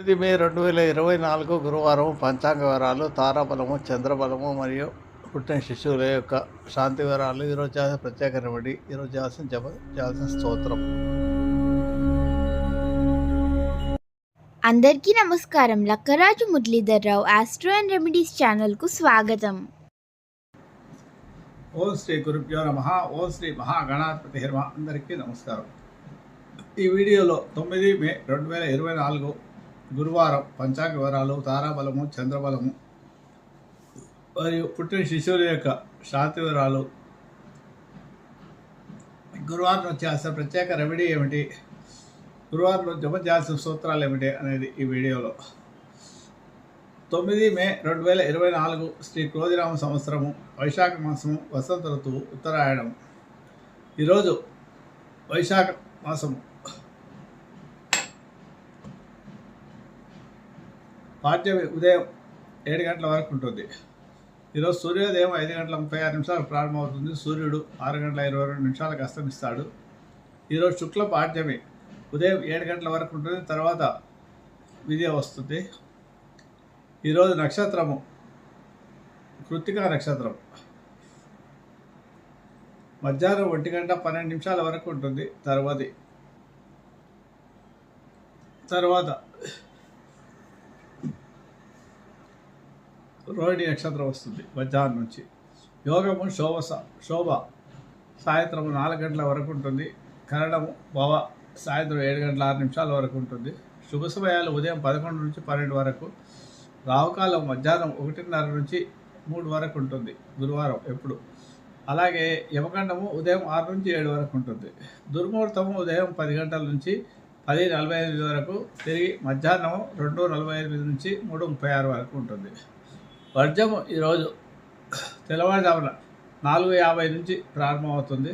ఇది మే రెండు వేల ఇరవై నాలుగు గురువారం పంచాంగ వివరాలు తారాబలము చంద్రబలము మరియు పుట్టిన శిశువుల యొక్క శాంతి వివరాలు. ఈరోజు చేయాల్సిన ప్రత్యేక రెమెడీ. ఈరోజు చేయాల్సిన జప చేయాల్సిన స్తోత్రం. అందరికీ నమస్కారం. Lakkaraju Muralidhar Rao astro and remedies ఛానల్కు స్వాగతం. ఓం శ్రీ గురుభ్యో నమ. ఓం శ్రీ మహాగణాధిపతి హిర్మ. అందరికీ నమస్కారం. ఈ వీడియోలో తొమ్మిది మే రెండు వేల ఇరవై నాలుగు గురువారం పంచాంగ వివరాలు తారాబలము చంద్రబలము మరియు పుట్టిన శిశువుల యొక్క శాంతి వివరాలు. గురువారం వచ్చేసిన ప్రత్యేక రెమెడీ ఏమిటి? గురువారంలో జమ చేయాల్సిన సూత్రాలు ఏమిటి అనేది ఈ వీడియోలో. తొమ్మిది మే రెండు వేల ఇరవై నాలుగు శ్రీ క్రోధిరామ సంవత్సరము వైశాఖ మాసము వసంత ఋతువు ఉత్తరాయణం ఈరోజు వైశాఖ మాసము. పార్టీ ఉదయం ఏడు గంటల వరకు ఉంటుంది. ఈరోజు సూర్యోదయం ఐదు గంటల ముప్పై ఆరు నిమిషాలకు ప్రారంభమవుతుంది. సూర్యుడు ఆరు గంటల ఇరవై రెండు నిమిషాలకు అస్తమిస్తాడు. ఈరోజు శుక్ల పాఠ్యమి ఉదయం ఏడు గంటల వరకు ఉంటుంది. తర్వాత విద్య వస్తుంది. ఈరోజు నక్షత్రము కృత్తికా నక్షత్రం. మధ్యాహ్నం ఒంటి గంట పన్నెండు నిమిషాల వరకు ఉంటుంది. తర్వాతి తర్వాత రోహిణి నక్షత్రం వస్తుంది మధ్యాహ్నం నుంచి. యోగము శోభ శోభ సాయంత్రం నాలుగు గంటల వరకు ఉంటుంది. కరణము భవ సాయంత్రం ఏడు గంటల ఆరు నిమిషాల వరకు ఉంటుంది. శుభ సమయాలు ఉదయం పదకొండు నుంచి పన్నెండు వరకు. రావుకాలం మధ్యాహ్నం ఒకటిన్నర నుంచి మూడు వరకు ఉంటుంది గురువారం ఎప్పుడు. అలాగే యమఖండము ఉదయం ఆరు నుంచి ఏడు వరకు ఉంటుంది. దుర్ముహూర్తము ఉదయం పది గంటల నుంచి పది నలభై ఎనిమిది వరకు. తిరిగి మధ్యాహ్నం రెండు నలభై ఎనిమిది నుంచి మూడు ముప్పై ఆరు వరకు ఉంటుంది. వర్జము ఈరోజు తెల్లవారుజామున నాలుగు యాభై నుంచి ప్రారంభమవుతుంది.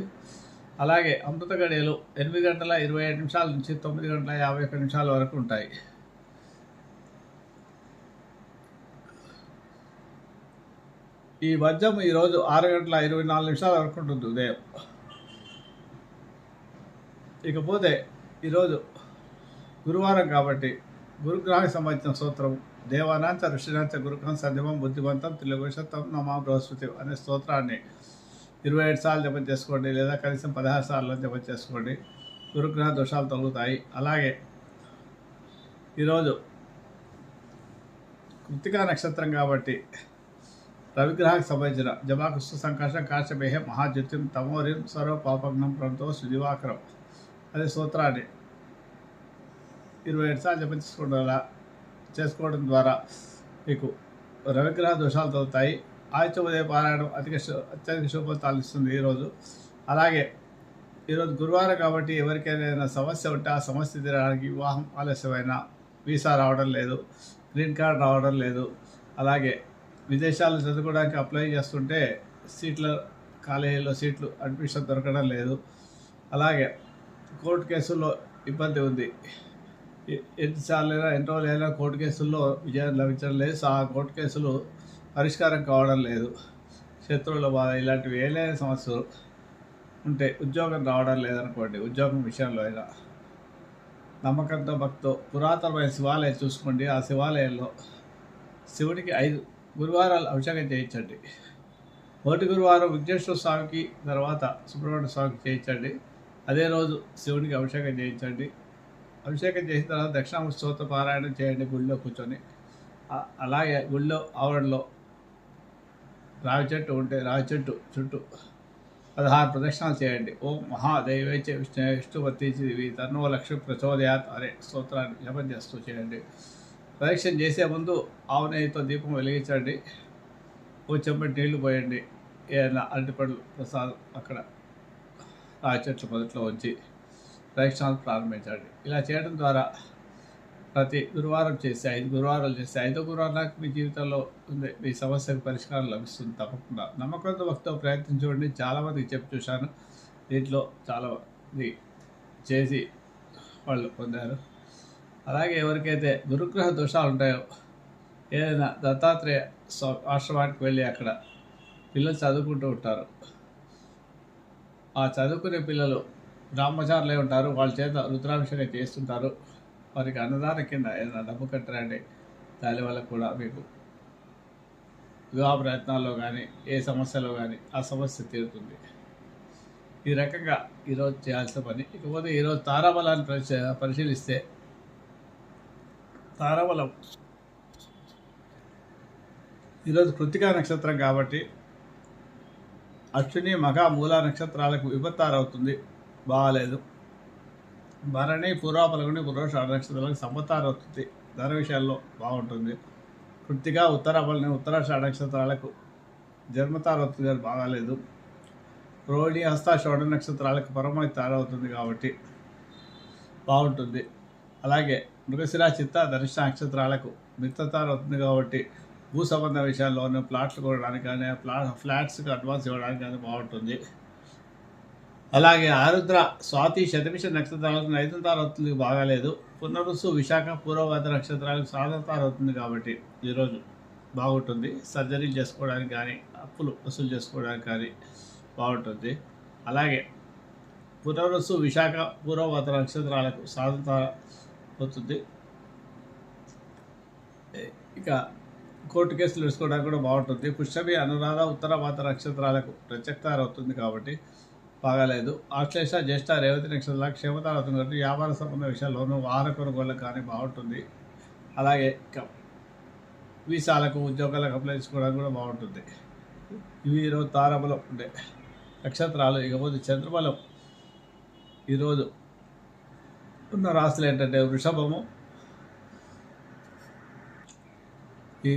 అలాగే అమృత గడియలు ఎనిమిది గంటల ఇరవై ఐదు నిమిషాల నుంచి తొమ్మిది గంటల యాభై ఒక్క నిమిషాల వరకు ఉంటాయి. ఈ వజ్రం ఈరోజు ఆరు గంటల ఇరవై నాలుగు నిమిషాల వరకు ఉంటుంది ఉదయం. ఇకపోతే ఈరోజు గురువారం కాబట్టి గురుగ్రహానికి సంబంధించిన సూత్రం దేవానాంచ ఋషినాంచ గురుగ్రహం సంధ్యమం బుద్ధివంతం త్రిలోకశతం నమా బృహస్పతి అనే స్తోత్రాన్ని ఇరవై ఏడు సార్లు జపం చేసుకోండి లేదా కనీసం పదహారు సార్లు జపం చేసుకోండి. గురుగ్రహ దోషాలు తొలుగుతాయి. అలాగే ఈరోజు కృతికా నక్షత్రం కాబట్టి రవిగ్రహానికి సంబంధించిన జమాకృష్ణ సంకర్షం కాశమేహం మహాజ్యోతిం తమోరిం సర్వ పాపగ్నం ప్రంతో సుదివాకరం అనే సూత్రాన్ని ఇరవై ఏడు సార్లు జపం చేసుకోవడం చేసుకోవడం ద్వారా మీకు రవిగ్రహ దోషాలు తగ్గుతాయి ఆదిత్య ఉదయ పారాయణం అధిక అత్యధిక శుభతాలు ఇస్తుంది ఈరోజు అలాగే ఈరోజు గురువారం కాబట్టి ఎవరికైనా సమస్య ఉంటే ఆ సమస్య తీరడానికి వివాహం ఆలస్యమైన వీసా రావడం లేదు గ్రీన్ కార్డ్ రావడం లేదు. అలాగే విదేశాల్లో చదువుకోవడానికి అప్లై చేస్తుంటే సీట్ల కాలేజీలో సీట్లు అడ్మిషన్ దొరకడం లేదు. అలాగే కోర్టు కేసుల్లో ఇబ్బంది ఉంది. ఎన్నిసార్లైనా ఎన్ని రోజులైనా కోర్టు కేసుల్లో విజయం లభించడం లేదు. ఆ కోర్టు కేసులు పరిష్కారం కావడం లేదు. శత్రువుల బాధ ఇలాంటివి ఏలే సమస్యలు ఉంటే ఉద్యోగం రావడం లేదనుకోండి ఉద్యోగం విషయంలో అయినా. నమ్మకంతో భక్తో పురాతనమైన శివాలయం చూసుకోండి. ఆ శివాలయంలో శివుడికి ఐదు గురువారాలు అభిషేకం చేయించండి. మొదటి గురువారం విఘ్నేశ్వర స్వామికి తర్వాత సుబ్రహ్మణ్య స్వామికి చేయించండి. అదే రోజు శివుడికి అభిషేకం చేయించండి. అభిషేకం చేసిన తర్వాత దక్షిణామూర్తి స్తోత్ర పారాయణం చేయండి గుళ్ళో కూర్చొని. అలాగే గుళ్ళో ఆవరణలో రావి చెట్టు ఉంటే రావి చెట్టు చుట్టూ పదహారు ప్రదక్షిణాలు చేయండి. ఓం మహాదైవైచ విష్ణు విష్ణువతి దేవి తన్నో లక్ష్మి ప్రచోదయాత్ అనే స్తోత్రాన్ని జపం చేస్తూ చేయండి. ప్రదక్షిణ చేసే ముందు ఆవు నెయ్యితో దీపం వెలిగించండి. ఓ చెంపటి నీళ్ళు పోయండి. ఏదైనా అరటిపండ్లు ప్రసాదం అక్కడ రావి చెట్లు మొదట్లో ఉంచి ప్రదక్షిణాలు ప్రారంభించండి. ఇలా చేయడం ద్వారా ప్రతి గురువారం చేసి ఐదు గురువారాలు చేసి ఐదో గురువారం మీ జీవితంలో ఉంది మీ సమస్యకు పరిష్కారం లభిస్తుంది తప్పకుండా. నమ్మకంతో భక్తితో చూడండి. చాలామందికి చెప్పి చూశాను. దీంట్లో చాలా మంది చేసి వాళ్ళు పొందారు. అలాగే ఎవరికైతే గురుగ్రహ దోషాలు ఉంటాయో ఏదైనా దత్తాత్రేయ ఆశ్రమానికి వెళ్ళి అక్కడ పిల్లలు చదువుకుంటూ ఉంటారు. ఆ చదువుకునే పిల్లలు బ్రహ్మచారులే ఉంటారు. వాళ్ళ చేత రుద్రాభిషేకం చేస్తుంటారు. వారికి అన్నదాన కింద ఏదైనా డబ్బు కట్టరండి. దానివల్ల కూడా మీకు వివాహ ప్రయత్నాల్లో కానీ ఏ సమస్యలో కానీ ఆ సమస్య తీరుతుంది. ఈ రకంగా ఈరోజు చేయాల్సిన పని. ఇకపోతే ఈరోజు తారాబలాన్ని పరిశీ పరిశీలిస్తే తారాబలం ఈరోజు కృతికా నక్షత్రం కాబట్టి అశ్విని మగ మూల నక్షత్రాలకు విపత్తారవుతుంది బాగాలేదు. భరణి పూర్వాపలగుని పురోషాఢ నక్షత్రాలకు సంపత్తారవుతుంది ధర విషయాల్లో బాగుంటుంది. కృతిగా ఉత్తరాపలని ఉత్తరాషాఢ నక్షత్రాలకు జన్మతారవుతుంది అది బాగాలేదు. రోహిణి హస్త షోడ నక్షత్రాలకు పరమాయి తారవుతుంది కాబట్టి బాగుంటుంది. అలాగే మృగశిర చిత్త దర్శన నక్షత్రాలకు మిత్రతార అవుతుంది కాబట్టి భూ సంబంధ విషయాల్లోనూ ప్లాట్లు కొనడానికి కానీ ప్లా ఫ్లాట్స్కి అడ్వాన్స్ ఇవ్వడానికి కానీ బాగుంటుంది. అలాగే ఆరుద్ర స్వాతి శతమిష నక్షత్రాలకు నైతంతార అవుతుంది బాగాలేదు. పునరుసు విశాఖ పూర్వభద్ర నక్షత్రాలకు సాధంతారవుతుంది కాబట్టి ఈరోజు బాగుంటుంది. సర్జరీ చేసుకోవడానికి కానీ అప్పులు వసూలు చేసుకోవడానికి కానీ బాగుంటుంది. అలాగే పునరుసు విశాఖ పూర్వభద్ర నక్షత్రాలకు సాధనతార అవుతుంది ఇక కోర్టు కేసులు వేసుకోవడానికి కూడా బాగుంటుంది. పుష్యమి అనురాధ ఉత్తర భారత నక్షత్రాలకు ప్రత్యక్తారవుతుంది కాబట్టి బాగాలేదు. ఆశ్లేష జ్యేష్ఠ రేవతి నక్షత్రాల క్షేమతార అవుతుంది కాబట్టి వ్యాపార సంబంధ విషయాల్లోనూ వాహన కొనుగోళ్ళకు కానీ బాగుంటుంది. అలాగే వీసాలకు ఉద్యోగాలకు అప్లై చేసుకోవడానికి కూడా బాగుంటుంది. ఇవి ఈరోజు తారబలం ఉండే నక్షత్రాలు. ఇకపోతే చంద్రబలం ఈరోజు ఉన్న రాశులు ఏంటంటే వృషభము. ఈ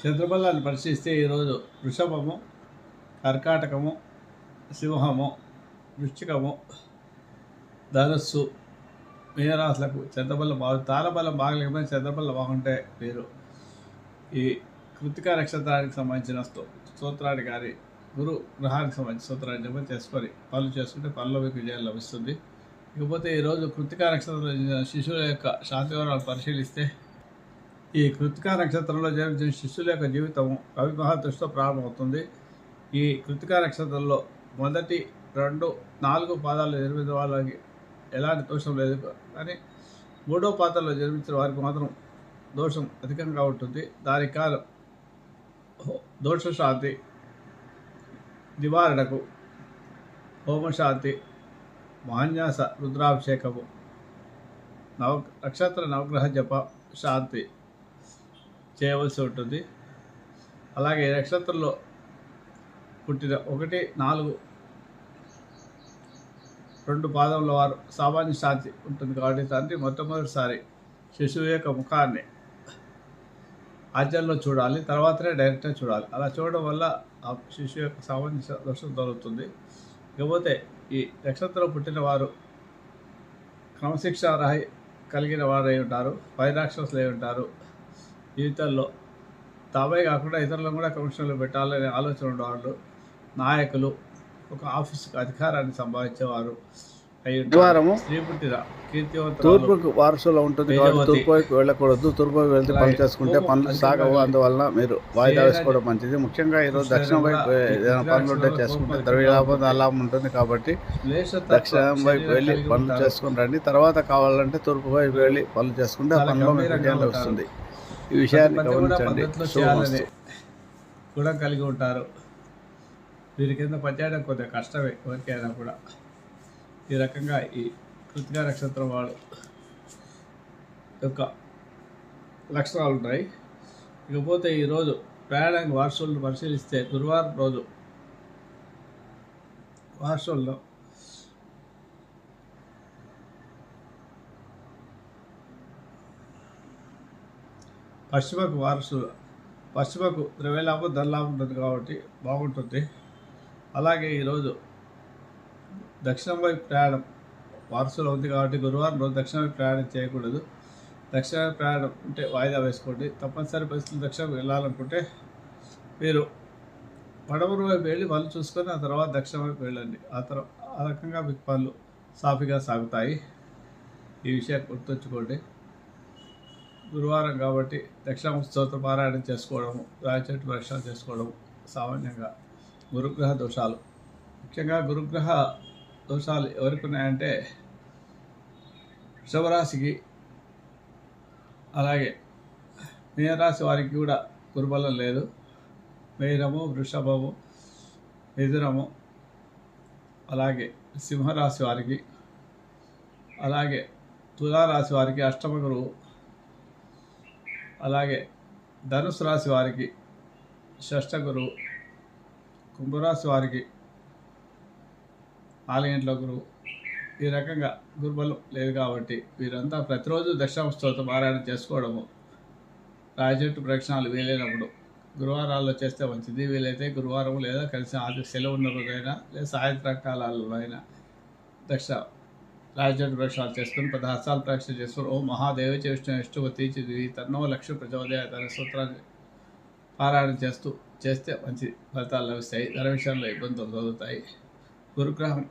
చంద్రబలాన్ని పరిశీలిస్తే ఈరోజు వృషభము కర్కాటకము సింహము వృశ్చికము ధనస్సు మీనరాశులకు చంద్రబలం బాగు తారబలం బాగలేకపోయినా చంద్రబలం బాగుంటే మీరు ఈ కృతిక నక్షత్రానికి సంబంధించిన స్తో స్తోత్రాన్ని కానీ గురు గ్రహానికి సంబంధించిన స్తోత్రాన్ని జపం చేసుకొని పనులు చేసుకుంటే పనులు మీకు విజయం లభిస్తుంది. ఇకపోతే ఈరోజు కృతిక నక్షత్రంలో జన్మించిన శిశువుల యొక్క శాంతి వివరాలు పరిశీలిస్తే ఈ కృతికా నక్షత్రంలో జన్మించిన శిశువుల యొక్క జీవితం రవి మహాదృష్టితో ప్రారంభమవుతుంది. ఈ కృతిక నక్షత్రంలో మొదటి రెండు నాలుగు పాదాలు నిర్మించిన వాళ్ళకి ఎలాంటి దోషం లేదు. కానీ మూడో పాదాల్లో జన్మించిన వారికి మాత్రం దోషం అధికంగా ఉంటుంది. దానికి కాలం దోషశాంతి నివారణకు హోమశాంతి మాన్యాస రుద్రాభిషేకము నవ నక్షత్ర నవగ్రహ జప శాంతి చేయవలసి ఉంటుంది. అలాగే నక్షత్రంలో పుట్టిన ఒకటి నాలుగు రెండు పాదముల వారు సామాన్య శాంతి ఉంటుంది కాబట్టి తండ్రి మొట్టమొదటిసారి శిశువు యొక్క ముఖాన్ని ఆచరణలో చూడాలి తర్వాతనే డైరెక్ట్గా చూడాలి. అలా చూడడం వల్ల ఆ శిశువు యొక్క సామాన్య దర్శనం దొరుకుతుంది ఇకపోతే ఈ నక్షత్రం పుట్టిన వారు క్రమశిక్ష రాయి కలిగిన వారై ఉంటారు వైరాక్షసులు అయి ఉంటారు. జీవితంలో తామే కాకుండా ఇతరులను కూడా కమిషన్లో పెట్టాలనే ఆలోచన ఉండేవాళ్ళు నాయకులు ఒక ఆఫీసుకు అధికారాన్ని సంపాదించేవారు తూర్పుకు వారసులో ఉంటుంది కాబట్టి వేదవతి. తూర్పు వైపు వెళ్ళకూడదు తూర్పు వైపు వెళ్తే పనులు అలాగే చేసుకుంటే పనులు సాగవు కానీ అందువలన మీరు వాయిదా వేసుకోవడం మంచిది. ముఖ్యంగా ఈరోజు కృష్ణ దక్షిణం వైపు కూడా ఏదైనా పనులు ఉంటే చేసుకుంటే హోమం ద్రవ్య లాభం ఉంటుంది. కాబట్టి దక్షిణం వైపు వెళ్ళి పనులు. చేసుకుని రండి. తర్వాత కావాలంటే తూర్పు వైపు వెళ్ళి పనులు చేసుకుంటే ఆ పనిలో మీకు. లభిస్తుంది. ఈ విషయాన్ని పని కూడా గమనించండి. గుణం కలిగి ఉంటారు. వీరి కింద పనిచేయడం కొద్దిగా కష్టమే ఎవరికైనా కూడా. ఈ రకంగా ఈ కృతికా నక్షత్రం వాళ్ళు యొక్క లక్షణాలు ఉంటాయి. ఇకపోతే ఈరోజు ప్రయాణానికి వార్షులను పరిశీలిస్తే గురువారం రోజు వార్షుల్లో పశ్చిమకు వారసులు పశ్చిమకు ద్రవ్యలాభం ధనలాభం ఉంటుంది కాబట్టి బాగుంటుంది. అలాగే ఈరోజు దక్షిణం వైపు ప్రయాణం. వారసులో ఉంది కాబట్టి గురువారం రోజు దక్షిణ వైపు ప్రయాణం చేయకూడదు. దక్షిణ వైపు ప్రయాణం ఉంటే వాయిదా వేసుకోండి. తప్పనిసరి పరిస్థితులు దక్షిణం వెళ్ళాలనుకుంటే మీరు పడమరు వైపు వెళ్ళి పనులు చూసుకొని ఆ తర్వాత దక్షిణ వైపు వెళ్ళండి. ఆ తర్వాత ఆ రకంగా మీకు పనులు సాఫీగా సాగుతాయి. ఈ విషయం గుర్తుంచుకోండి. గురువారం కాబట్టి దక్షిణ స్తోత్ర పారాయణం చేసుకోవడము రాయి చెట్టు చేసుకోవడము చేసుకోవడం సామాన్యంగా గురుగ్రహ దోషాలు. ముఖ్యంగా గురుగ్రహ దోషాలు ఎవరికి ఉన్నాయంటే వృషభరాశికి అలాగే మీనరాశి వారికి కూడా గురుబలం లేదు. మేనము వృషభము మిథునము అలాగే సింహరాశి వారికి అలాగే తులారాశి వారికి అష్టమ గురువు అలాగే ధనుసు రాశి వారికి షష్ఠ గురువు కుంభరాశి వారికి ఆలయంలో గురువు ఈ రకంగా గురుబలం లేదు కాబట్టి వీరంతా ప్రతిరోజు దక్షిణ పారాయణ చేసుకోవడము రాజెట్టు ప్రక్షణాలు వీలైనప్పుడు గురువారాల్లో చేస్తే మంచిది. వీలైతే గురువారం లేదా కలిసి ఆది సెలవు ఉన్న రోజైనా లేదా సాయంత్రం కాలాల్లో అయినా దక్ష రాజెట్టు ప్రక్షణాలు చేసుకుని హస్తాలు ప్రక్షణ చేసుకుని ఓ మహాదేవ చేష్ణ ఇష్టవతి తన్నో లక్ష్మి ప్రజోదయ తన సూత్రాన్ని పారాయణ చేస్తూ చేస్తే మంచి ఫలితాలు లభిస్తాయి. ధన విషయంలో ఇబ్బందులు కలుగుతాయి గురుగ్రహం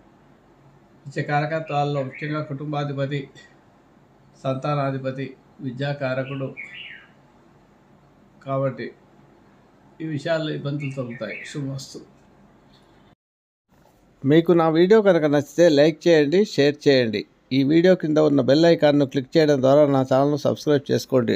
ఇచ్చే కారకత్వాల్లో ముఖ్యంగా కుటుంబాధిపతి సంతానాధిపతి విద్యాకారకుడు కాబట్టి ఈ విషయాల్లో ఇబ్బందులు తగ్గుతాయి శుభమస్తు. మీకు నా వీడియో కనుక నచ్చితే లైక్ చేయండి షేర్ చేయండి. ఈ వీడియో కింద ఉన్న బెల్ ఐకాన్ను క్లిక్ చేయడం ద్వారా నా ఛానల్ను సబ్స్క్రైబ్ చేసుకోండి.